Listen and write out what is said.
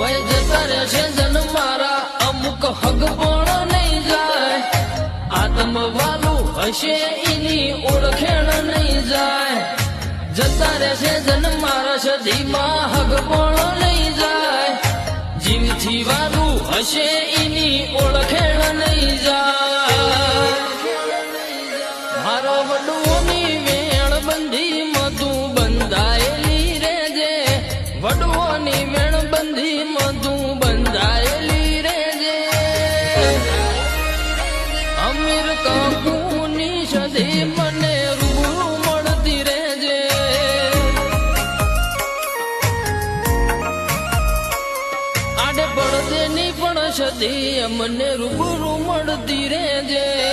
વય જતા છે જન મારા, અમુક હગ પણ નહીં જાય. આતમ વાલું હશે એની ઓળખેણ નહીં જાય. જતા રહેશે જન મારા સદીમાં હગ પણ નહીં જાય. જીવથી વાલું હશે એની ઓળખેણ નહીં જાય. મારો વડુઓની વેણ બંધી મધુ બંધાયેલી રેજે વડુઓની વેણ સદી અમને રૂબરૂ મળતી રેજે